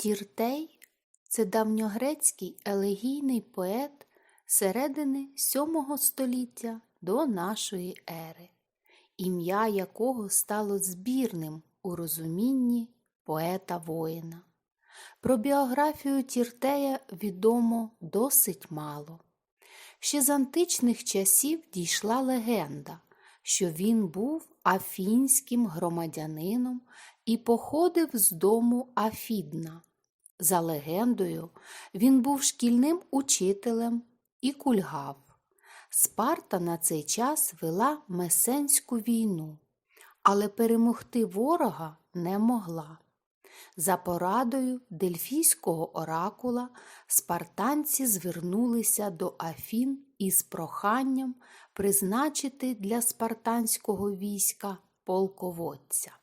Тіртей це давньогрецький елегійний поет середини VII століття до нашої ери, ім'я якого стало збірним у розумінні поета-воїна. Про біографію Тіртея відомо досить мало. Ще з античних часів дійшла легенда, що він був афінським громадянином і походив з дому Афідна. За легендою, він був шкільним учителем і кульгав. Спарта на цей час вела месенську війну, але перемогти ворога не могла. За порадою дельфійського оракула спартанці звернулися до Афін із проханням призначити для спартанського війська полководця.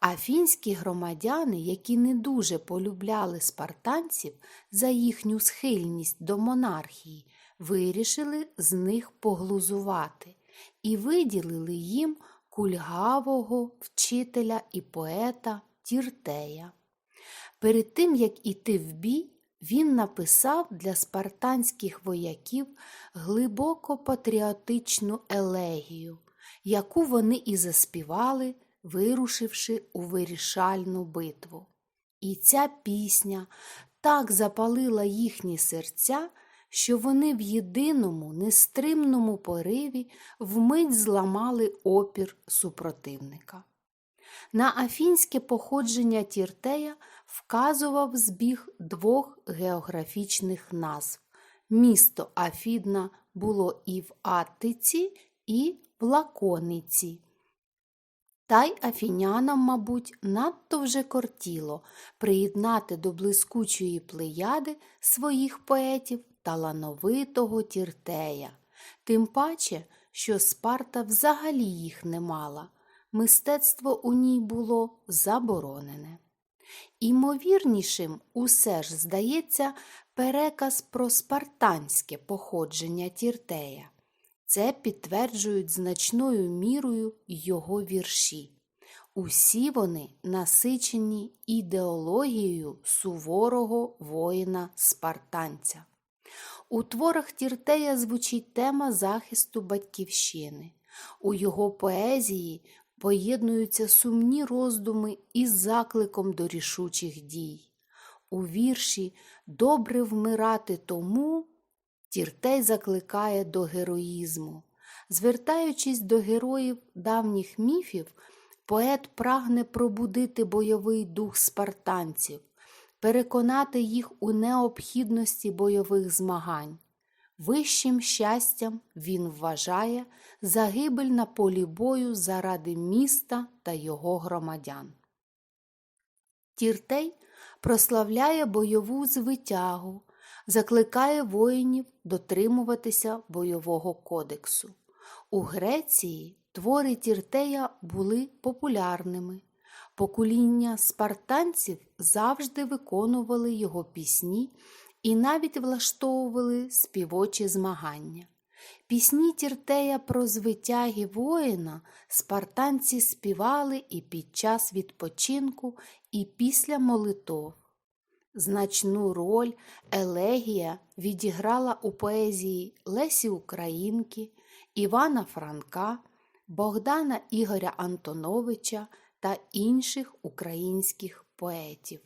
Афінські громадяни, які не дуже полюбляли спартанців за їхню схильність до монархії, вирішили з них поглузувати і виділили їм кульгавого вчителя і поета Тіртея. Перед тим, як іти в бій, він написав для спартанських вояків глибоко патріотичну елегію, яку вони і заспівали, вирушивши у вирішальну битву. І ця пісня так запалила їхні серця, що вони в єдиному нестримному пориві вмить зламали опір супротивника. На афінське походження Тіртея вказував збіг двох географічних назв. Місто Афідна було і в Аттиці, і в Лакониці. Та й афінянам, мабуть, надто вже кортіло приєднати до блискучої плеяди своїх поетів талановитого Тіртея, тим паче, що Спарта взагалі їх не мала, мистецтво у ній було заборонене. Імовірнішим усе ж здається переказ про спартанське походження Тіртея. Це підтверджують значною мірою його вірші. Усі вони насичені ідеологією суворого воїна спартанця. У творах Тіртея звучить тема захисту батьківщини. У його поезії поєднуються сумні роздуми із закликом до рішучих дій. У вірші Добре вмирати тому Тіртей закликає до героїзму. Звертаючись до героїв давніх міфів, поет прагне пробудити бойовий дух спартанців, переконати їх у необхідності бойових змагань. Вищим щастям він вважає загибель на полі бою заради міста та його громадян. Тіртей прославляє бойову звитягу, закликає воїнів дотримуватися бойового кодексу. У Греції твори Тіртея були популярними. Покоління спартанців завжди виконували його пісні і навіть влаштовували співочі змагання. Пісні Тіртея про звитяги воїна спартанці співали і під час відпочинку, і після молитов. Значну роль елегія відіграла у поезії Лесі Українки, Івана Франка, Богдана Ігоря Антоновича та інших українських поетів.